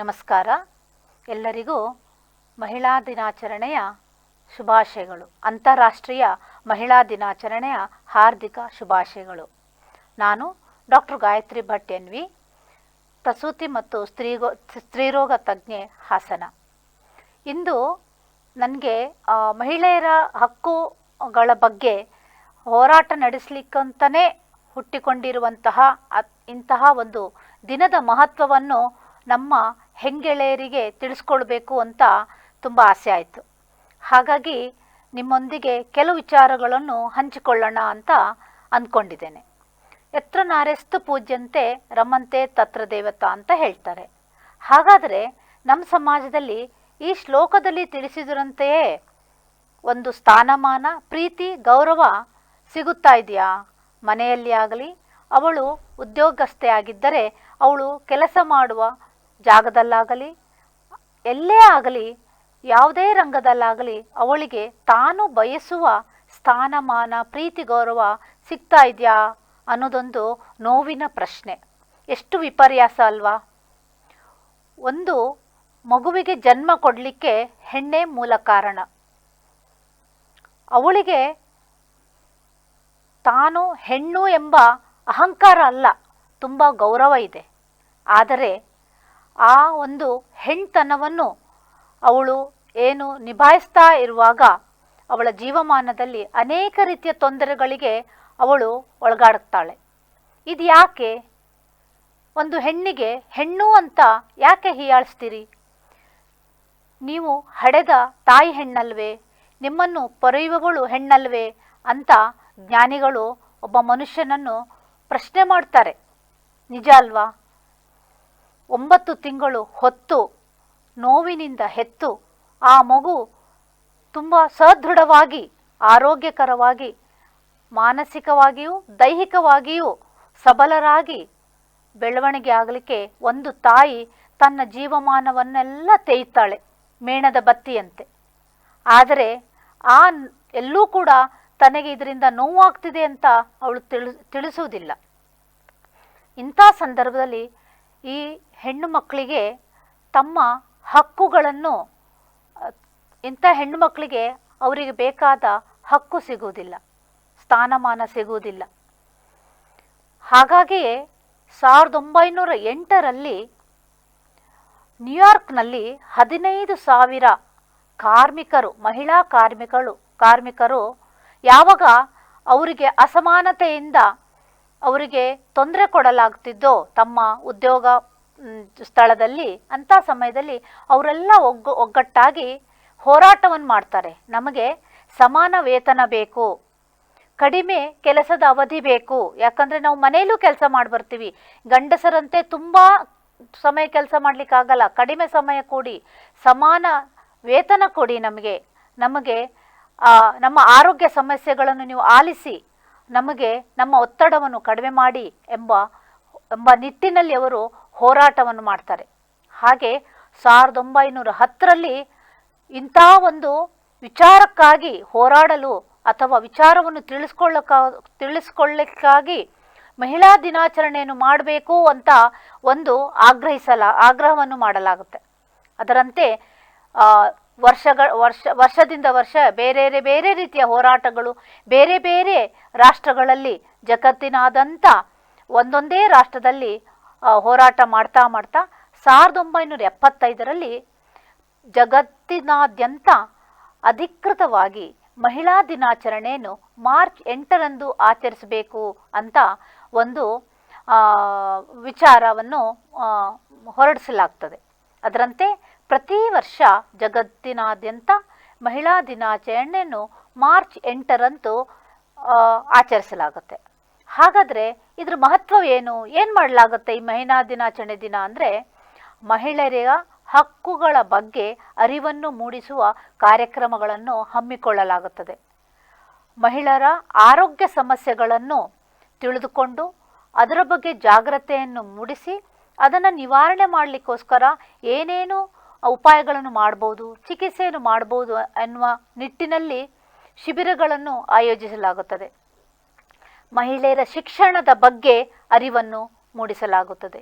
ನಮಸ್ಕಾರ. ಎಲ್ಲರಿಗೂ ಮಹಿಳಾ ದಿನಾಚರಣೆಯ ಶುಭಾಶಯಗಳು. ಅಂತಾರಾಷ್ಟ್ರೀಯ ಮಹಿಳಾ ದಿನಾಚರಣೆಯ ಹಾರ್ದಿಕ ಶುಭಾಶಯಗಳು. ನಾನು doctor Gayatri Bhat N V ಪ್ರಸೂತಿ ಮತ್ತು ಸ್ತ್ರೀಗೋ, ಸ್ತ್ರೀರೋಗ ತಜ್ಞೆ ಹಾಸನ. ಇಂದು ನನಗೆ ಮಹಿಳೆಯರ ಹಕ್ಕುಗಳ ಬಗ್ಗೆ ಹೋರಾಟ ನಡೆಸಲಿಕ್ಕಂತಲೇ ಹುಟ್ಟಿಕೊಂಡಿರುವಂತಹ ಇಂತಹ ಒಂದು ದಿನದ ಮಹತ್ವವನ್ನು ನಮ್ಮ ಹೆಂಗೆಳೆಯರಿಗೆ ತಿಳಿಸ್ಕೊಳ್ಬೇಕು ಅಂತ ತುಂಬ ಆಸೆ ಆಯಿತು. ಹಾಗಾಗಿ ನಿಮ್ಮೊಂದಿಗೆ ಕೆಲವು ವಿಚಾರಗಳನ್ನು ಹಂಚಿಕೊಳ್ಳೋಣ ಅಂತ ಅಂದ್ಕೊಂಡಿದ್ದೇನೆ. ಎತ್ರ ನಾರೆಸ್ತು ಪೂಜ್ಯಂತೆ ರಮಂತೆ ತತ್ರ ದೇವತಾ ಅಂತ ಹೇಳ್ತಾರೆ. ಹಾಗಾದರೆ ನಮ್ಮ ಸಮಾಜದಲ್ಲಿ ಈ ಶ್ಲೋಕದಲ್ಲಿ ತಿಳಿಸಿದ್ರಂತೆಯೇ ಒಂದು ಸ್ಥಾನಮಾನ, ಪ್ರೀತಿ, ಗೌರವ ಸಿಗುತ್ತಾ ಇದೆಯಾ? ಮನೆಯಲ್ಲಿ ಆಗಲಿ ಅವಳು ಉದ್ಯೋಗಸ್ಥೆ ಆಗಿದ್ದರೆ ಅವಳು ಕೆಲಸ ಮಾಡುವ ಜಾಗದಲ್ಲಾಗಲಿ, ಎಲ್ಲೇ ಆಗಲಿ, ಯಾವುದೇ ರಂಗದಲ್ಲಾಗಲಿ ಅವಳಿಗೆ ತಾನು ಬಯಸುವ ಸ್ಥಾನಮಾನ, ಪ್ರೀತಿ, ಗೌರವ ಸಿಗ್ತಾ ಇದೆಯಾ ಅನ್ನೋದೊಂದು ನೋವಿನ ಪ್ರಶ್ನೆ. ಎಷ್ಟು ವಿಪರ್ಯಾಸ ಅಲ್ವಾ? ಒಂದು ಮಗುವಿಗೆ ಜನ್ಮ ಕೊಡಲಿಕ್ಕೆ ಹೆಣ್ಣೆ ಮೂಲ ಕಾರಣ. ಅವಳಿಗೆ ತಾನು ಹೆಣ್ಣು ಎಂಬ ಅಹಂಕಾರ ಅಲ್ಲ, ತುಂಬ ಗೌರವ ಇದೆ. ಆದರೆ ಆ ಒಂದು ಹೆಣ್ತನವನ್ನು ಅವಳು ಏನು ನಿಭಾಯಿಸ್ತಾ ಇರುವಾಗ ಅವಳ ಜೀವಮಾನದಲ್ಲಿ ಅನೇಕ ರೀತಿಯ ತೊಂದರೆಗಳಿಗೆ ಅವಳು ಒಳಗಾಡುತ್ತಾಳೆ. ಇದು ಯಾಕೆ? ಒಂದು ಹೆಣ್ಣಿಗೆ ಹೆಣ್ಣು ಅಂತ ಯಾಕೆ ಹೀಯಾಳಿಸ್ತೀರಿ? ನೀವು ಹಡೆದ ತಾಯಿ ಹೆಣ್ಣಲ್ವೇ? ನಿಮ್ಮನ್ನು ಪೊರೆಯುವಗಳು ಹೆಣ್ಣಲ್ವೇ? ಅಂತ ಜ್ಞಾನಿಗಳು ಒಬ್ಬ ಮನುಷ್ಯನನ್ನು ಪ್ರಶ್ನೆ ಮಾಡ್ತಾರೆ. ನಿಜ ಅಲ್ವಾ? ಒಂಬತ್ತು ತಿಂಗಳು ಹೊತ್ತು ನೋವಿನಿಂದ ಹೆತ್ತು ಆ ಮಗು ತುಂಬ ಸದೃಢವಾಗಿ, ಆರೋಗ್ಯಕರವಾಗಿ, ಮಾನಸಿಕವಾಗಿಯೂ ದೈಹಿಕವಾಗಿಯೂ ಸಬಲರಾಗಿ ಬೆಳವಣಿಗೆ ಆಗಲಿಕ್ಕೆ ಒಂದು ತಾಯಿ ತನ್ನ ಜೀವಮಾನವನ್ನೆಲ್ಲ ತೇಯುತ್ತಾಳೆ ಮೇಣದ ಬತ್ತಿಯಂತೆ. ಆದರೆ ಆ ಎಲ್ಲೂ ಕೂಡ ತನಗೆ ಇದರಿಂದ ನೋವಾಗ್ತಿದೆ ಅಂತ ಅವಳು ತಿಳಿ ತಿಳಿಸುವುದಿಲ್ಲ. ಇಂಥ ಸಂದರ್ಭದಲ್ಲಿ ಈ ಹೆಣ್ಣು ಮಕ್ಕಳಿಗೆ ತಮ್ಮ ಹಕ್ಕುಗಳನ್ನು, ಇಂಥ ಹೆಣ್ಣು ಮಕ್ಕಳಿಗೆ ಅವರಿಗೆ ಬೇಕಾದ ಹಕ್ಕು ಸಿಗುವುದಿಲ್ಲ, ಸ್ಥಾನಮಾನ ಸಿಗುವುದಿಲ್ಲ. ಹಾಗಾಗಿಯೇ ಸಾವಿರದ ಒಂಬೈನೂರ ಎಂಟರಲ್ಲಿ ನ್ಯೂಯಾರ್ಕ್ನಲ್ಲಿ ಹದಿನೈದು ಸಾವಿರ ಕಾರ್ಮಿಕರು, ಮಹಿಳಾ ಕಾರ್ಮಿಕರು ಕಾರ್ಮಿಕರು ಯಾವಾಗ ಅವರಿಗೆ ಅಸಮಾನತೆಯಿಂದ ಅವರಿಗೆ ತೊಂದರೆ ಕೊಡಲಾಗ್ತಿದ್ದೋ ತಮ್ಮ ಉದ್ಯೋಗ ಸ್ಥಳದಲ್ಲಿ, ಅಂಥ ಸಮಯದಲ್ಲಿ ಅವರೆಲ್ಲ ಒಗ್ಗು, ಒಗ್ಗಟ್ಟಾಗಿ ಹೋರಾಟವನ್ನು ಮಾಡ್ತಾರೆ. ನಮಗೆ ಸಮಾನ ವೇತನ ಬೇಕು, ಕಡಿಮೆ ಕೆಲಸದ ಅವಧಿ ಬೇಕು. ಯಾಕಂದ್ರೆ ನಾವು ಮನೆಯಲ್ಲೂ ಕೆಲಸ ಮಾಡಿ ಬರ್ತೀವಿ ಗಂಡಸರಂತೆ ತುಂಬಾ ಸಮಯ ಕೆಲಸ ಮಾಡಲಿಕ್ಕಾಗಲ್ಲ. ಕಡಿಮೆ ಸಮಯ ಕೊಡಿ ಸಮಾನ ವೇತನ ಕೊಡಿ ನಮಗೆ. ನಮಗೆ ನಮ್ಮ ಆರೋಗ್ಯ ಸಮಸ್ಯೆಗಳನ್ನು ನೀವು ಆಲಿಸಿ. ನಮಗೆ ನಮ್ಮ ಒತ್ತಡವನ್ನು ಕಡಿಮೆ ಮಾಡಿ ಎಂಬ ಎಂಬ ನಿಟ್ಟಿನಲ್ಲಿ ಅವರು ಹೋರಾಟವನ್ನು ಮಾಡ್ತಾರೆ. ಹಾಗೆ ಸಾವಿರದ ಒಂಬೈನೂರ ಹತ್ತರಲ್ಲಿ ಇಂಥ ಒಂದು ವಿಚಾರಕ್ಕಾಗಿ ಹೋರಾಡಲು ಅಥವಾ ವಿಚಾರವನ್ನು ತಿಳಿಸ್ಕೊಳ್ಳಕ, ತಿಳಿಸ್ಕೊಳ್ಳಕ್ಕಾಗಿ ಮಹಿಳಾ ದಿನಾಚರಣೆಯನ್ನು ಮಾಡಬೇಕು ಅಂತ ಒಂದು ಆಗ್ರಹಿಸಲ, ಆಗ್ರಹವನ್ನು ಮಾಡಲಾಗುತ್ತೆ. ಅದರಂತೆ ವರ್ಷಗಳ, ವರ್ಷ, ವರ್ಷದಿಂದ ವರ್ಷ ಬೇರೆ ಬೇರೆ ರೀತಿಯ ಹೋರಾಟಗಳು, ಬೇರೆ ಬೇರೆ ರಾಷ್ಟ್ರಗಳಲ್ಲಿ ಜಗತ್ತಿನಾದಂಥ ಒಂದೊಂದೇ ರಾಷ್ಟ್ರದಲ್ಲಿ ಹೋರಾಟ ಮಾಡ್ತಾ ಮಾಡ್ತಾ ಸಾವಿರದ ಒಂಬೈನೂರ ಎಪ್ಪತ್ತೈದರಲ್ಲಿ ಜಗತ್ತಿನಾದ್ಯಂತ ಅಧಿಕೃತವಾಗಿ ಮಹಿಳಾ ದಿನಾಚರಣೆಯನ್ನು ಮಾರ್ಚ್ ಎಂಟರಂದು ಆಚರಿಸಬೇಕು ಅಂತ ಒಂದು ವಿಚಾರವನ್ನು ಹೊರಡಿಸಲಾಗ್ತದೆ. ಅದರಂತೆ ಪ್ರತಿ ವರ್ಷ ಜಗತ್ತಿನಾದ್ಯಂತ ಮಹಿಳಾ ದಿನಾಚರಣೆಯನ್ನು ಮಾರ್ಚ್ ಎಂಟರಂದು ಆಚರಿಸಲಾಗುತ್ತೆ. ಹಾಗಾದರೆ ಇದ್ರ ಮಹತ್ವ ಏನು ಏನು ಮಾಡಲಾಗುತ್ತೆ ಈ ಮಹಿಳಾ ದಿನಾಚರಣೆ ದಿನ ಅಂದರೆ ಮಹಿಳೆಯರ ಹಕ್ಕುಗಳ ಬಗ್ಗೆ ಅರಿವನ್ನು ಮೂಡಿಸುವ ಕಾರ್ಯಕ್ರಮಗಳನ್ನು ಹಮ್ಮಿಕೊಳ್ಳಲಾಗುತ್ತದೆ. ಮಹಿಳೆಯರ ಆರೋಗ್ಯ ಸಮಸ್ಯೆಗಳನ್ನು ತಿಳಿದುಕೊಂಡು ಅದರ ಬಗ್ಗೆ ಜಾಗ್ರತೆಯನ್ನು ಮೂಡಿಸಿ ಅದನ್ನು ನಿವಾರಣೆ ಮಾಡಲಿಕ್ಕೋಸ್ಕರ ಏನೇನು ಉಪಾಯಗಳನ್ನು ಮಾಡ್ಬೋದು, ಚಿಕಿತ್ಸೆಯನ್ನು ಮಾಡ್ಬೋದು ಎನ್ನುವ ನಿಟ್ಟಿನಲ್ಲಿ ಶಿಬಿರಗಳನ್ನು ಆಯೋಜಿಸಲಾಗುತ್ತದೆ. ಮಹಿಳೆಯರ ಶಿಕ್ಷಣದ ಬಗ್ಗೆ ಅರಿವನ್ನು ಮೂಡಿಸಲಾಗುತ್ತದೆ.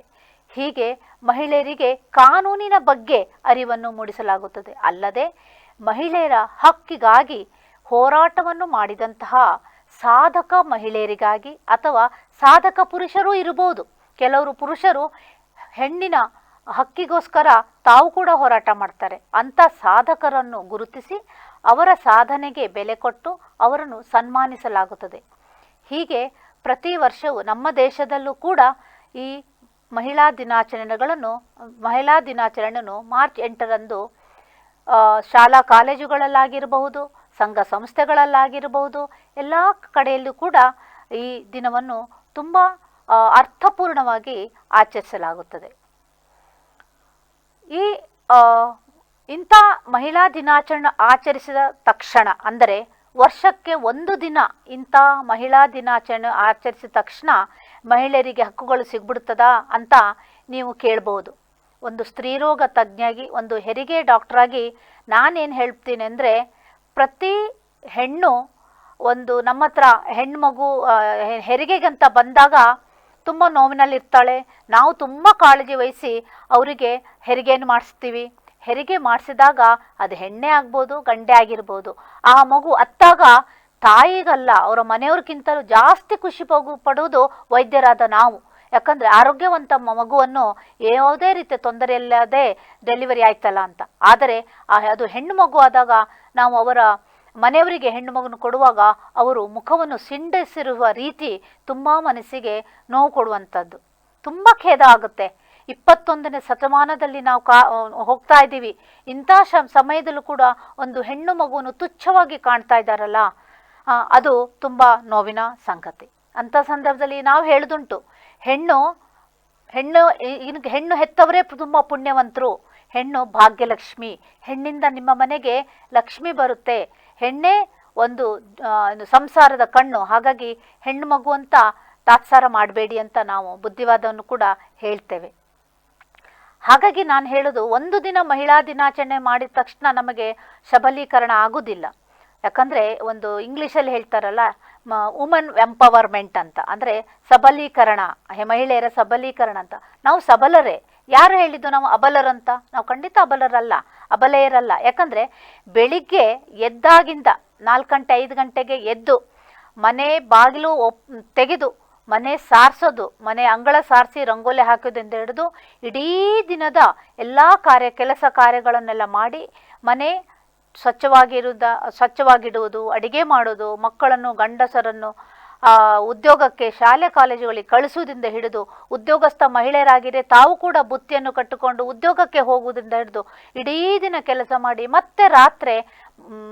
ಹೀಗೆ ಮಹಿಳೆಯರಿಗೆ ಕಾನೂನಿನ ಬಗ್ಗೆ ಅರಿವನ್ನು ಮೂಡಿಸಲಾಗುತ್ತದೆ. ಅಲ್ಲದೆ ಮಹಿಳೆಯರ ಹಕ್ಕಿಗಾಗಿ ಹೋರಾಟವನ್ನು ಮಾಡಿದಂತಹ ಸಾಧಕ ಮಹಿಳೆಯರಿಗಾಗಿ ಅಥವಾ ಸಾಧಕ ಪುರುಷರೂ ಇರಬಹುದು. ಕೆಲವರು ಪುರುಷರು ಹೆಣ್ಣಿನ ಹಕ್ಕಿಗೋಸ್ಕರ ತಾವು ಕೂಡ ಹೋರಾಟ ಮಾಡ್ತಾರೆ. ಅಂಥ ಸಾಧಕರನ್ನು ಗುರುತಿಸಿ ಅವರ ಸಾಧನೆಗೆ ಬೆಲೆ ಕೊಟ್ಟು ಅವರನ್ನು ಸನ್ಮಾನಿಸಲಾಗುತ್ತದೆ. ಹೀಗೆ ಪ್ರತಿ ವರ್ಷವೂ ನಮ್ಮ ದೇಶದಲ್ಲೂ ಕೂಡ ಈ ಮಹಿಳಾ ದಿನಾಚರಣೆಗಳನ್ನು, ಮಹಿಳಾ ದಿನಾಚರಣೆಯನ್ನು ಮಾರ್ಚ್ ಎಂಟರಂದು ಶಾಲಾ ಕಾಲೇಜುಗಳಲ್ಲಾಗಿರಬಹುದು, ಸಂಘ ಸಂಸ್ಥೆಗಳಲ್ಲಾಗಿರಬಹುದು, ಎಲ್ಲ ಕಡೆಯಲ್ಲೂ ಕೂಡ ಈ ದಿನವನ್ನು ತುಂಬ ಅರ್ಥಪೂರ್ಣವಾಗಿ ಆಚರಿಸಲಾಗುತ್ತದೆ. ಈ ಇಂಥ ಮಹಿಳಾ ದಿನಾಚರಣೆ ಆಚರಿಸಿದ ತಕ್ಷಣ, ಅಂದರೆ ವರ್ಷಕ್ಕೆ ಒಂದು ದಿನ ಇಂಥ ಮಹಿಳಾ ದಿನಾಚರಣೆ ಆಚರಿಸಿದ ತಕ್ಷಣ ಮಹಿಳೆಯರಿಗೆ ಹಕ್ಕುಗಳು ಸಿಗ್ಬಿಡ್ತದಾ ಅಂತ ನೀವು ಕೇಳ್ಬೋದು. ಒಂದು ಸ್ತ್ರೀರೋಗ ತಜ್ಞಾಗಿ, ಒಂದು ಹೆರಿಗೆ ಡಾಕ್ಟ್ರಾಗಿ ನಾನೇನು ಹೇಳ್ತೀನಿ ಅಂದರೆ, ಪ್ರತಿ ಹೆಣ್ಣು ಒಂದು ನಮ್ಮ ಹತ್ರ ಹೆಣ್ಮಗು ಹೆರಿಗೆಗಂತ ಬಂದಾಗ ತುಂಬ ನೋವಿನಲ್ಲಿರ್ತಾಳೆ ನಾವು ತುಂಬ ಕಾಳಜಿ ವಹಿಸಿ ಅವರಿಗೆ ಹೆರಿಗೆಯನ್ನು ಮಾಡಿಸ್ತೀವಿ. ಹೆರಿಗೆ ಮಾಡಿಸಿದಾಗ ಅದು ಹೆಣ್ಣೆ ಆಗ್ಬೋದು, ಗಂಡೆ ಆಗಿರ್ಬೋದು. ಆ ಮಗು ಅತ್ತಾಗ ತಾಯಿಗಲ್ಲ, ಅವರ ಮನೆಯವ್ರಿಗಿಂತಲೂ ಜಾಸ್ತಿ ಖುಷಿ ಪಗು ಪಡುವುದು ವೈದ್ಯರಾದ ನಾವು. ಯಾಕಂದರೆ ಆರೋಗ್ಯವಂತ ಮಗುವನ್ನು ಯಾವುದೇ ರೀತಿಯ ತೊಂದರೆ ಇಲ್ಲದೆ ಡೆಲಿವರಿ ಆಯ್ತಲ್ಲ ಅಂತ. ಆದರೆ ಅದು ಹೆಣ್ಣು ಮಗು ಆದಾಗ ನಾವು ಅವರ ಮನೆಯವರಿಗೆ ಹೆಣ್ಣು ಮಗನ ಕೊಡುವಾಗ ಅವರು ಮುಖವನ್ನು ಸಿಂಡಿಸಿರುವ ರೀತಿ ತುಂಬ ಮನಸ್ಸಿಗೆ ನೋವು ಕೊಡುವಂಥದ್ದು. ತುಂಬ ಖೇದ ಆಗುತ್ತೆ. ಇಪ್ಪತ್ತೊಂದನೇ ಶತಮಾನದಲ್ಲಿ ನಾವು ಕಾ ಹೋಗ್ತಾ ಇದ್ದೀವಿ. ಇಂಥ ಸಮಯದಲ್ಲೂ ಕೂಡ ಒಂದು ಹೆಣ್ಣು ಮಗುವನ್ನು ತುಚ್ಛವಾಗಿ ಕಾಣ್ತಾ ಇದ್ದಾರಲ್ಲ ಅದು ತುಂಬ ನೋವಿನ ಸಂಗತಿ. ಅಂಥ ಸಂದರ್ಭದಲ್ಲಿ ನಾವು ಹೇಳಿದುಂಟು, ಹೆಣ್ಣು ಹೆಣ್ಣು ಹೆಣ್ಣು ಹೆತ್ತವರೇ ತುಂಬ ಪುಣ್ಯವಂತರು. ಹೆಣ್ಣು ಭಾಗ್ಯಲಕ್ಷ್ಮಿ, ಹೆಣ್ಣಿಂದ ನಿಮ್ಮ ಮನೆಗೆ ಲಕ್ಷ್ಮಿ ಬರುತ್ತೆ. ಹೆಣ್ಣೇ ಒಂದು ಸಂಸಾರದ ಕಣ್ಣು. ಹಾಗಾಗಿ ಹೆಣ್ಣು ಮಗು ಅಂತ ತಾತ್ಸಾರ ಮಾಡಬೇಡಿ ಅಂತ ನಾವು ಬುದ್ಧಿವಾದವನ್ನು ಕೂಡ ಹೇಳ್ತೇವೆ. ಹಾಗಾಗಿ ನಾನು ಹೇಳೋದು, ಒಂದು ದಿನ ಮಹಿಳಾ ದಿನಾಚರಣೆ ಮಾಡಿದ ತಕ್ಷಣ ನಮಗೆ ಸಬಲೀಕರಣ ಆಗುವುದಿಲ್ಲ ಯಾಕಂದರೆ ಒಂದು ಇಂಗ್ಲೀಷಲ್ಲಿ ಹೇಳ್ತಾರಲ್ಲ ವುಮನ್ ಎಂಪವರ್ಮೆಂಟ್ ಅಂತ. ಅಂದರೆ ಸಬಲೀಕರಣ ಮಹಿಳೆಯರ ಸಬಲೀಕರಣ ಅಂತ. ನಾವು ಸಬಲರೇ. ಯಾರು ಹೇಳಿದ್ದು ನಾವು ಅಬಲರಂತ? ನಾವು ಖಂಡಿತ ಅಬಲರಲ್ಲ. ಅಬಲೆಯರಲ್ಲ ಯಾಕಂದರೆ ಬೆಳಿಗ್ಗೆ ಎದ್ದಾಗಿಂದ ನಾಲ್ಕು ಗಂಟೆ, ಐದು ಗಂಟೆಗೆ ಎದ್ದು ಮನೆ ಬಾಗಿಲು ಒಪ್, ತೆಗೆದು ಮನೆ ಸಾರಿಸೋದು, ಮನೆ ಅಂಗಳ ಸಾರಿಸಿ ರಂಗೋಲಿ ಹಾಕೋದ್ರಿಂದ ಹಿಡಿದು ಇಡೀ ದಿನದ ಎಲ್ಲ ಕಾರ್ಯ, ಕೆಲಸ ಕಾರ್ಯಗಳನ್ನೆಲ್ಲ ಮಾಡಿ ಮನೆ ಸ್ವಚ್ಛವಾಗಿರುವುದ ಸ್ವಚ್ಛವಾಗಿಡುವುದು, ಅಡಿಗೆ ಮಾಡೋದು ಮಕ್ಕಳನ್ನು, ಗಂಡಸರನ್ನು ಉದ್ಯೋಗಕ್ಕೆ ಶಾಲೆ ಕಾಲೇಜುಗಳಿಗೆ ಕಳಿಸುವುದರಿಂದ ಹಿಡಿದು ಉದ್ಯೋಗಸ್ಥ ಮಹಿಳೆಯರಾಗಿದೆ ತಾವು ಕೂಡ ಬುತ್ತಿಯನ್ನು ಕಟ್ಟಿಕೊಂಡು ಉದ್ಯೋಗಕ್ಕೆ ಹೋಗುವುದರಿಂದ ಹಿಡಿದು ಇಡೀ ದಿನ ಕೆಲಸ ಮಾಡಿ ಮತ್ತೆ ರಾತ್ರಿ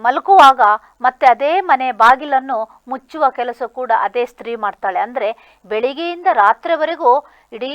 ಮಲಕುವಾಗ ಮತ್ತೆ ಅದೇ ಮನೆ ಬಾಗಿಲನ್ನು ಮುಚ್ಚುವ ಕೆಲಸ ಕೂಡ ಅದೇ ಸ್ತ್ರೀ ಮಾಡ್ತಾಳೆ. ಅಂದರೆ ಬೆಳಿಗ್ಗೆಯಿಂದ ರಾತ್ರಿವರೆಗೂ ಇಡೀ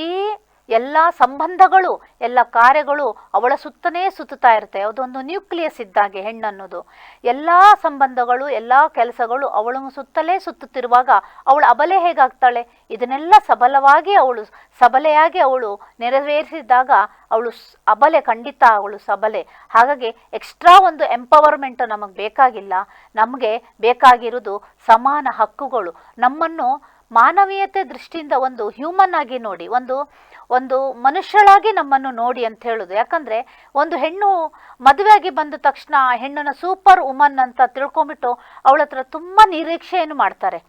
ಎಲ್ಲ ಸಂಬಂಧಗಳು, ಎಲ್ಲ ಕಾರ್ಯಗಳು ಅವಳ ಸುತ್ತನೇ ಸುತ್ತುತ್ತಾ ಇರುತ್ತೆ. ಅದೊಂದು ನ್ಯೂಕ್ಲಿಯಸ್ ಇದ್ದಾಗೆ ಹೆಣ್ಣನ್ನೋದು. ಎಲ್ಲ ಸಂಬಂಧಗಳು, ಎಲ್ಲ ಕೆಲಸಗಳು ಅವಳ ಸುತ್ತಲೇ ಸುತ್ತುತ್ತಿರುವಾಗ ಅವಳು ಅಬಲೆ ಹೇಗಾಗ್ತಾಳೆ? ಇದನ್ನೆಲ್ಲ ಸಬಲವಾಗಿ ಅವಳು, ಸಬಲೆಯಾಗಿ ಅವಳು ನೆರವೇರಿಸಿದಾಗ ಅವಳು ಅಬಲೆ ಖಂಡಿತ ಅವಳು ಸಬಲೆ. ಹಾಗಾಗಿ ಎಕ್ಸ್ಟ್ರಾ ಒಂದು ಎಂಪವರ್ಮೆಂಟ್ ನಮಗೆ ಬೇಕಾಗಿಲ್ಲ. ನಮಗೆ ಬೇಕಾಗಿರುವುದು ಸಮಾನ ಹಕ್ಕುಗಳು. ನಮ್ಮನ್ನು ಮಾನವೀಯತೆ ದೃಷ್ಟಿಯಿಂದ ಒಂದು ಹ್ಯೂಮನ್ ಆಗಿ ನೋಡಿ, ಒಂದು ಒಂದು ಮನುಷ್ಯಳಾಗಿ ನಮ್ಮನ್ನು ನೋಡಿ ಅಂತ ಹೇಳೋದು. ಯಾಕಂದ್ರೆ ಒಂದು ಹೆಣ್ಣು ಮದುವೆಯಾಗಿ ಬಂದ ತಕ್ಷಣ ಆ ಹೆಣ್ಣನ್ನು ಸೂಪರ್ ವುಮನ್ ಅಂತ ತಿಳ್ಕೊಂಬಿಟ್ಟು ಅವಳ ಹತ್ರ ತುಂಬ ನಿರೀಕ್ಷೆಯನ್ನು ಮಾಡ್ತಾರೆ.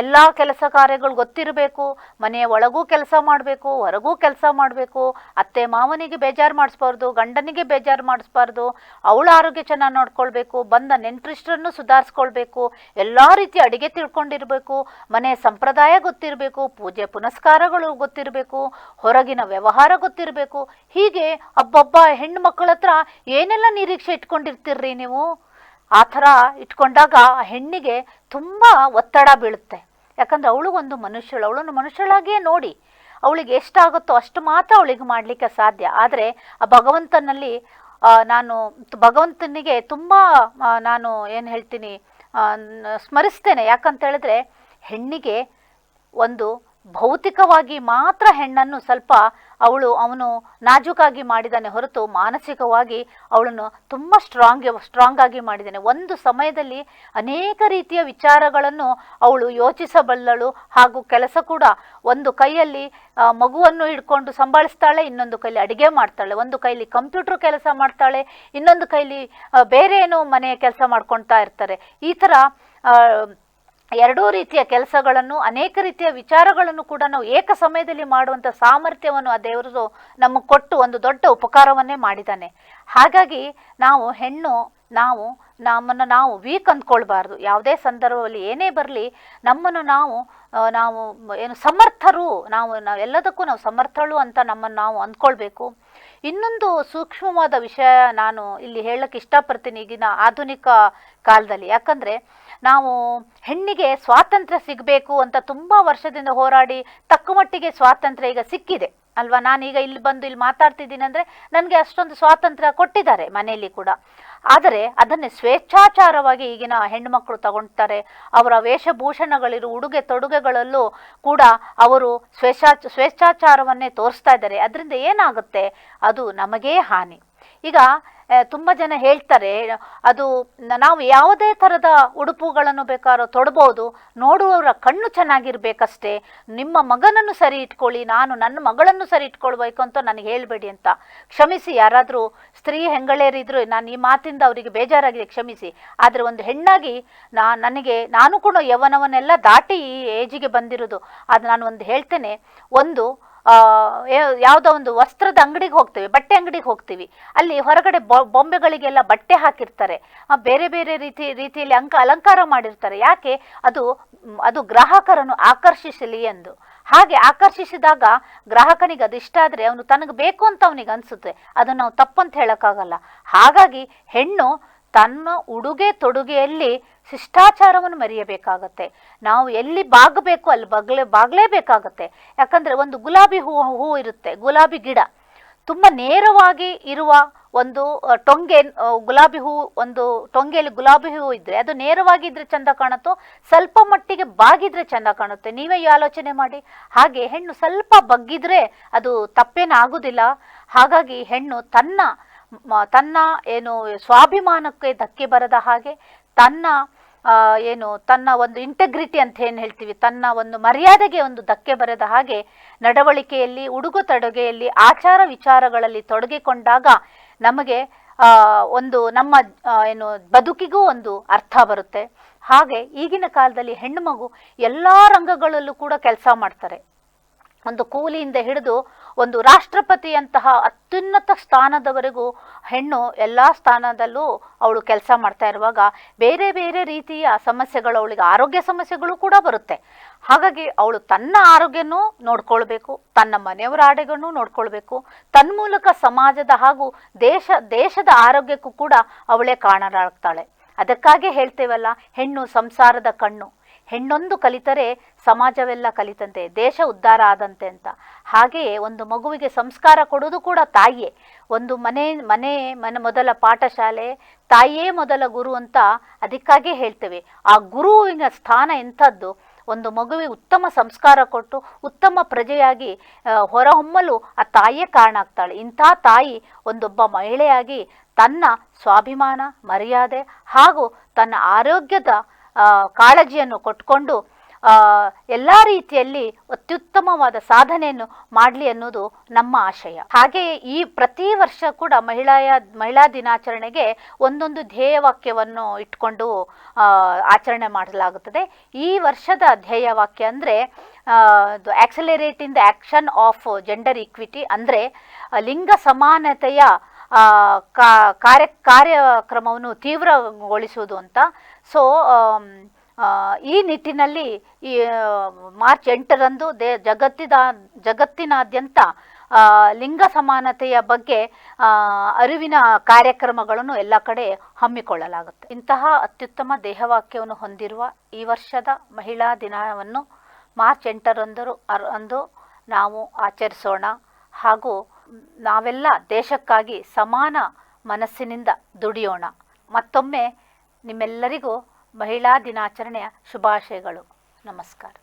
ಎಲ್ಲ ಕೆಲಸ ಕಾರ್ಯಗಳು ಗೊತ್ತಿರಬೇಕು, ಮನೆಯ ಒಳಗೂ ಕೆಲಸ ಮಾಡಬೇಕು, ಹೊರಗೂ ಕೆಲಸ ಮಾಡಬೇಕು, ಅತ್ತೆ ಮಾವನಿಗೆ ಬೇಜಾರು ಮಾಡಿಸ್ಬಾರ್ದು, ಗಂಡನಿಗೆ ಬೇಜಾರು ಮಾಡಿಸ್ಬಾರ್ದು, ಅವಳ ಆರೋಗ್ಯ ಚೆನ್ನಾಗಿ ನೋಡ್ಕೊಳ್ಬೇಕು, ಬಂದ ನೆಂಟ್ರಿಷ್ಟರನ್ನು ಸುಧಾರಿಸ್ಕೊಳ್ಬೇಕು, ಎಲ್ಲ ರೀತಿ ಅಡಿಗೆ ತಿಳ್ಕೊಂಡಿರಬೇಕು, ಮನೆ ಸಂಪ್ರದಾಯ ಗೊತ್ತಿರಬೇಕು, ಪೂಜೆ ಪುನಸ್ಕಾರಗಳು ಗೊತ್ತಿರಬೇಕು, ಹೊರಗಿನ ವ್ಯವಹಾರ ಗೊತ್ತಿರಬೇಕು, ಹೀಗೆ ಅಬ್ಬಬ್ಬ ಹೆಣ್ಣು ಮಕ್ಕಳ ಹತ್ರ ಏನೆಲ್ಲ ನಿರೀಕ್ಷೆ ಇಟ್ಕೊಂಡಿರ್ತೀರ್ರಿ ನೀವು? ಆ ಥರ ಇಟ್ಕೊಂಡಾಗ ಆ ಹೆಣ್ಣಿಗೆ ತುಂಬ ಒತ್ತಡ ಬೀಳುತ್ತೆ. ಯಾಕಂದರೆ ಅವಳು ಒಂದು ಮನುಷ್ಯಳು, ಅವಳನ್ನು ಮನುಷ್ಯಳಾಗಿಯೇ ನೋಡಿ ಅವಳಿಗೆ ಎಷ್ಟಾಗುತ್ತೋ ಅಷ್ಟು ಮಾತ್ರ ಅವಳಿಗೆ ಮಾಡಲಿಕ್ಕೆ ಸಾಧ್ಯ. ಆದರೆ ಆ ಭಗವಂತನಲ್ಲಿ ನಾನು ಭಗವಂತನಿಗೆ ತುಂಬ ನಾನು ಏನು ಹೇಳ್ತೀನಿ ಸ್ಮರಿಸ್ತೇನೆ. ಯಾಕಂತ ಹೇಳಿದ್ರೆ ಹೆಣ್ಣಿಗೆ ಒಂದು ಭೌತಿಕವಾಗಿ ಮಾತ್ರ ಹೆಣ್ಣನ್ನು ಸ್ವಲ್ಪ ಅವಳು ಅವನು ನಾಜೂಕಾಗಿ ಮಾಡಿದಾನೆ ಹೊರತು ಮಾನಸಿಕವಾಗಿ ಅವಳನ್ನು ತುಂಬ ಸ್ಟ್ರಾಂಗ್ ಸ್ಟ್ರಾಂಗ್ ಆಗಿ ಮಾಡಿದ್ದಾನೆ. ಒಂದು ಸಮಯದಲ್ಲಿ ಅನೇಕ ರೀತಿಯ ವಿಚಾರಗಳನ್ನು ಅವಳು ಯೋಚಿಸಬಲ್ಲಳು. ಹಾಗೂ ಕೆಲಸ ಕೂಡ ಒಂದು ಕೈಯಲ್ಲಿ ಮಗುವನ್ನು ಹಿಡ್ಕೊಂಡು ಸಂಭಾಳಿಸ್ತಾಳೆ, ಇನ್ನೊಂದು ಕೈಲಿ ಅಡಿಗೆ ಮಾಡ್ತಾಳೆ, ಒಂದು ಕೈಲಿ ಕಂಪ್ಯೂಟರ್ ಕೆಲಸ ಮಾಡ್ತಾಳೆ, ಇನ್ನೊಂದು ಕೈಲಿ ಬೇರೆ ಏನೋ ಮನೆಯ ಕೆಲಸ ಮಾಡ್ಕೊಳ್ತಾ ಇರ್ತಾರೆ. ಈ ಥರ ಎರಡೂ ರೀತಿಯ ಕೆಲಸಗಳನ್ನು, ಅನೇಕ ರೀತಿಯ ವಿಚಾರಗಳನ್ನು ಕೂಡ ನಾವು ಏಕ ಸಮಯದಲ್ಲಿ ಮಾಡುವಂಥ ಸಾಮರ್ಥ್ಯವನ್ನು ಆ ದೇವರು ನಮಗೆ ಕೊಟ್ಟು ಒಂದು ದೊಡ್ಡ ಉಪಕಾರವನ್ನೇ ಮಾಡಿದ್ದಾನೆ. ಹಾಗಾಗಿ ನಾವು ಹೆಣ್ಣು, ನಾವು ನಮ್ಮನ್ನು ನಾವು ವೀಕ್ ಅಂದ್ಕೊಳ್ಬಾರ್ದು. ಯಾವುದೇ ಸಂದರ್ಭದಲ್ಲಿ ಏನೇ ಬರಲಿ, ನಮ್ಮನ್ನು ನಾವು ನಾವು ಏನು ಸಮರ್ಥರು ನಾವು ಎಲ್ಲದಕ್ಕೂ ನಾವು ಸಮರ್ಥಳು ಅಂತ ನಮ್ಮನ್ನು ನಾವು ಅಂದ್ಕೊಳ್ಬೇಕು. ಇನ್ನೊಂದು ಸೂಕ್ಷ್ಮವಾದ ವಿಷಯ ನಾನು ಇಲ್ಲಿ ಹೇಳಕ್ಕೆ ಇಷ್ಟಪಡ್ತೀನಿ ಈಗಿನ ಆಧುನಿಕ ಕಾಲದಲ್ಲಿ. ಯಾಕಂದರೆ ನಾವು ಹೆಣ್ಣಿಗೆ ಸ್ವಾತಂತ್ರ್ಯ ಸಿಗಬೇಕು ಅಂತ ತುಂಬ ವರ್ಷದಿಂದ ಹೋರಾಡಿ ತಕ್ಕಮಟ್ಟಿಗೆ ಸ್ವಾತಂತ್ರ್ಯ ಈಗ ಸಿಕ್ಕಿದೆ. ಅಲ್ವಾ? ನಾನೀಗ ಇಲ್ಲಿ ಬಂದು ಇಲ್ಲಿ ಮಾತಾಡ್ತಿದ್ದೀನಿ ಅಂದರೆ ನನಗೆ ಅಷ್ಟೊಂದು ಸ್ವಾತಂತ್ರ್ಯ ಕೊಟ್ಟಿದ್ದಾರೆ ಮನೆಯಲ್ಲಿ ಕೂಡ. ಆದರೆ ಅದನ್ನೇ ಸ್ವೇಚ್ಛಾಚಾರವಾಗಿ ಈಗಿನ ಹೆಣ್ಣುಮಕ್ಕಳು ತಗೊಳ್ತಾರೆ ಅವರ ವೇಷಭೂಷಣಗಳಿರು, ಉಡುಗೆ ತೊಡುಗೆಗಳಲ್ಲೂ ಕೂಡ ಅವರು ಸ್ವೇಚ್ಛಾ ಸ್ವೇಚ್ಛಾಚಾರವನ್ನೇ ತೋರಿಸ್ತಾ ಇದ್ದಾರೆ. ಅದರಿಂದ ಏನಾಗುತ್ತೆ? ಅದು ನಮಗೇ ಹಾನಿ. ಈಗ ತುಂಬ ಜನ ಹೇಳ್ತಾರೆ, ಅದು ನಾವು ಯಾವುದೇ ಥರದ ಉಡುಪುಗಳನ್ನು ಬೇಕಾದ್ರೂ ತೊಡ್ಬೋದು, ನೋಡುವವರ ಕಣ್ಣು ಚೆನ್ನಾಗಿರ್ಬೇಕಷ್ಟೇ, ನಿಮ್ಮ ಮಗನನ್ನು ಸರಿ ಇಟ್ಕೊಳ್ಳಿ, ನಾನು ನನ್ನ ಮಗಳನ್ನು ಸರಿ ಇಟ್ಕೊಳ್ಬೇಕು ಅಂತ ನನಗೆ ಹೇಳಬೇಡಿ ಅಂತ. ಕ್ಷಮಿಸಿ, ಯಾರಾದರೂ ಸ್ತ್ರೀ ಹೆಂಗಳೇರಿದ್ರು ನಾನು ಈ ಮಾತಿಂದ ಅವರಿಗೆ ಬೇಜಾರಾಗಿದೆ, ಕ್ಷಮಿಸಿ. ಆದರೆ ಒಂದು ಹೆಣ್ಣಾಗಿ ನಾ, ನನಗೆ, ನಾನು ಕೂಡ ಯವನವನ್ನೆಲ್ಲ ದಾಟಿ ಈ ಏಜಿಗೆ ಬಂದಿರೋದು. ಅದು ನಾನು ಒಂದು ಹೇಳ್ತೇನೆ, ಒಂದು ಯಾವುದೋ ಒಂದು ವಸ್ತ್ರದ ಅಂಗಡಿಗೆ ಹೋಗ್ತೀವಿ, ಬಟ್ಟೆ ಅಂಗಡಿಗೆ ಹೋಗ್ತೀವಿ. ಅಲ್ಲಿ ಹೊರಗಡೆ ಬೊಂಬೆಗಳಿಗೆಲ್ಲ ಬಟ್ಟೆ ಹಾಕಿರ್ತಾರೆ. ಬೇರೆ ಬೇರೆ ರೀತಿ, ರೀತಿಯಲ್ಲಿ ಅಂಕ, ಅಲಂಕಾರ ಮಾಡಿರ್ತಾರೆ. ಯಾಕೆ? ಅದು ಅದು ಗ್ರಾಹಕರನ್ನು ಆಕರ್ಷಿಸಲಿ ಎಂದು. ಹಾಗೆ ಆಕರ್ಷಿಸಿದಾಗ ಗ್ರಾಹಕನಿಗೆ ಅದು ಇಷ್ಟ ಆದರೆ ಅವನು ತನಗೆ ಬೇಕು ಅಂತ ಅವನಿಗೆ ಅನಿಸುತ್ತೆ. ಅದನ್ನು ನಾವು ತಪ್ಪಂತ ಹೇಳೋಕ್ಕಾಗಲ್ಲ. ಹಾಗಾಗಿ ಹೆಣ್ಣು ತನ್ನ ಉಡುಗೆ ತೊಡುಗೆಯಲ್ಲಿ ಶಿಷ್ಟಾಚಾರವನ್ನು ಮರೆಯಬೇಕಾಗತ್ತೆ. ನಾವು ಎಲ್ಲಿ ಬಾಗಬೇಕು ಅಲ್ಲಿ ಬಗ್ಲೆ ಬಾಗಲೇಬೇಕಾಗತ್ತೆ. ಯಾಕಂದ್ರೆ ಒಂದು ಗುಲಾಬಿ ಹೂ ಹೂ ಇರುತ್ತೆ, ಗುಲಾಬಿ ಗಿಡ. ತುಂಬ ನೇರವಾಗಿ ಇರುವ ಒಂದು ಟೊಂಗೆ ಗುಲಾಬಿ ಹೂ, ಒಂದು ಟೊಂಗೆಯಲ್ಲಿ ಗುಲಾಬಿ ಹೂ ಇದ್ರೆ ಅದು ನೇರವಾಗಿ ಇದ್ರೆ ಚಂದ ಕಾಣುತ್ತೋ, ಸ್ವಲ್ಪ ಮಟ್ಟಿಗೆ ಬಾಗಿದ್ರೆ ಚಂದ ಕಾಣುತ್ತೆ. ನೀವೇ ಈ ಆಲೋಚನೆ ಮಾಡಿ. ಹಾಗೆ ಹೆಣ್ಣು ಸ್ವಲ್ಪ ಬಗ್ಗಿದ್ರೆ ಅದು ತಪ್ಪೇನಾಗುವುದಿಲ್ಲ ಹಾಗಾಗಿ ಹೆಣ್ಣು ತನ್ನ ತನ್ನ, ಏನು, ಸ್ವಾಭಿಮಾನಕ್ಕೆ ಧಕ್ಕೆ ಬರದ ಹಾಗೆ ತನ್ನ ಏನು, ತನ್ನ ಒಂದು ಇಂಟೆಗ್ರಿಟಿ ಅಂತ ಏನು ಹೇಳ್ತೀವಿ, ತನ್ನ ಒಂದು ಮರ್ಯಾದೆಗೆ ಒಂದು ಧಕ್ಕೆ ಬರದ ಹಾಗೆ ನಡವಳಿಕೆಯಲ್ಲಿ, ಉಡುಗು ತೊಡುಗೆಯಲ್ಲಿ, ಆಚಾರ ವಿಚಾರಗಳಲ್ಲಿ ತೊಡಗಿಕೊಂಡಾಗ ನಮಗೆ ಒಂದು ನಮ್ಮ ಏನು, ಬದುಕಿಗೂ ಒಂದು ಅರ್ಥ ಬರುತ್ತೆ. ಹಾಗೆ ಈಗಿನ ಕಾಲದಲ್ಲಿ ಹೆಣ್ಣು ಮಗು ಎಲ್ಲ ರಂಗಗಳಲ್ಲೂ ಕೂಡ ಕೆಲಸ ಮಾಡ್ತಾರೆ. ಒಂದು ಕೂಲಿಯಿಂದ ಹಿಡಿದು ಒಂದು ರಾಷ್ಟ್ರಪತಿಯಂತಹ ಅತ್ಯುನ್ನತ ಸ್ಥಾನದವರೆಗೂ ಹೆಣ್ಣು ಎಲ್ಲ ಸ್ಥಾನದಲ್ಲೂ ಅವಳು ಕೆಲಸ ಮಾಡ್ತಾ ಇರುವಾಗ ಬೇರೆ ಬೇರೆ ರೀತಿಯ ಸಮಸ್ಯೆಗಳು, ಅವಳಿಗೆ ಆರೋಗ್ಯ ಸಮಸ್ಯೆಗಳು ಕೂಡ ಬರುತ್ತೆ. ಹಾಗಾಗಿ ಅವಳು ತನ್ನ ಆರೋಗ್ಯನೂ ನೋಡ್ಕೊಳ್ಬೇಕು, ತನ್ನ ಮನೆಯವರ ಆಡೆಗಳನ್ನೂ ನೋಡ್ಕೊಳ್ಬೇಕು. ತನ್ಮೂಲಕ ಸಮಾಜದ ಹಾಗೂ ದೇಶ, ದೇಶದ ಆರೋಗ್ಯಕ್ಕೂ ಕೂಡ ಅವಳೇ ಕಾರಣರಾಗ್ತಾಳೆ. ಅದಕ್ಕಾಗಿ ಹೇಳ್ತೇವಲ್ಲ, ಹೆಣ್ಣು ಸಂಸಾರದ ಕಣ್ಣು. ಹೆಣ್ಣೊಂದು ಕಲಿತರೆ ಸಮಾಜವೆಲ್ಲ ಕಲಿತಂತೆ, ದೇಶ ಉದ್ಧಾರ ಆದಂತೆ ಅಂತ. ಹಾಗೆಯೇ ಒಂದು ಮಗುವಿಗೆ ಸಂಸ್ಕಾರ ಕೊಡೋದು ಕೂಡ ತಾಯಿಯೇ. ಒಂದು ಮನೆ ಮನೆ ಮನೆ ಮೊದಲ ಪಾಠಶಾಲೆ, ತಾಯಿಯೇ ಮೊದಲ ಗುರು ಅಂತ ಅದಕ್ಕಾಗಿ ಹೇಳ್ತೇವೆ. ಆ ಗುರುವಿನ ಸ್ಥಾನ ಎಂಥದ್ದು? ಒಂದು ಮಗುವಿಗೆ ಉತ್ತಮ ಸಂಸ್ಕಾರ ಕೊಟ್ಟು, ಉತ್ತಮ ಪ್ರಜೆಯಾಗಿ ಹೊರಹೊಮ್ಮಲು ಆ ತಾಯಿಯೇ ಕಾರಣ ಆಗ್ತಾಳೆ ಇಂಥ ತಾಯಿ ಒಂದೊಬ್ಬ ಮಹಿಳೆಯಾಗಿ ತನ್ನ ಸ್ವಾಭಿಮಾನ, ಮರ್ಯಾದೆ ಹಾಗೂ ತನ್ನ ಆರೋಗ್ಯದ ಕಾಳಜಿಯನ್ನು ಕೊಟ್ಕೊಂಡು ಎಲ್ಲ ರೀತಿಯಲ್ಲಿ ಅತ್ಯುತ್ತಮವಾದ ಸಾಧನೆಯನ್ನು ಮಾಡಲಿ ಅನ್ನೋದು ನಮ್ಮ ಆಶಯ. ಹಾಗೆಯೇ ಈ ಪ್ರತಿ ವರ್ಷ ಕೂಡ ಮಹಿಳೆಯ, ಮಹಿಳಾ ದಿನಾಚರಣೆಗೆ ಒಂದೊಂದು ಧ್ಯೇಯವಾಕ್ಯವನ್ನು ಇಟ್ಕೊಂಡು ಆಚರಣೆ ಮಾಡಲಾಗುತ್ತದೆ. ಈ ವರ್ಷದ ಧ್ಯೇಯವಾಕ್ಯ ಅಂದರೆ accelerate in the action of gender equity ಅಂದರೆ, ಲಿಂಗ ಸಮಾನತೆಯ ಕಾರ್ಯ, ಕಾರ್ಯಕ್ರಮವನ್ನು ತೀವ್ರಗೊಳಿಸುವುದು ಅಂತ. ಸೊ ಈ ನಿಟ್ಟಿನಲ್ಲಿ ಈ ಮಾರ್ಚ್ ಎಂಟರಂದು ದೇ, ಜಗತ್ತಿದ, ಜಗತ್ತಿನಾದ್ಯಂತ ಲಿಂಗ ಸಮಾನತೆಯ ಬಗ್ಗೆ ಅರಿವಿನ ಕಾರ್ಯಕ್ರಮಗಳನ್ನು ಎಲ್ಲ ಕಡೆ ಹಮ್ಮಿಕೊಳ್ಳಲಾಗುತ್ತೆ. ಇಂತಹ ಅತ್ಯುತ್ತಮ ದೇಹವಾಕ್ಯವನ್ನು ಹೊಂದಿರುವ ಈ ವರ್ಷದ ಮಹಿಳಾ ದಿನವನ್ನು ಮಾರ್ಚ್ ಎಂಟರಂದರು ಅಂದು ನಾವು ಆಚರಿಸೋಣ. ಹಾಗೂ ನಾವೆಲ್ಲ ದೇಶಕ್ಕಾಗಿ ಸಮಾನ ಮನಸ್ಸಿನಿಂದ ದುಡಿಯೋಣ. ಮತ್ತೊಮ್ಮೆ ನಿಮ್ಮೆಲ್ಲರಿಗೂ ಮಹಿಳಾ ದಿನಾಚರಣೆಯ ಶುಭಾಶಯಗಳು. ನಮಸ್ಕಾರ.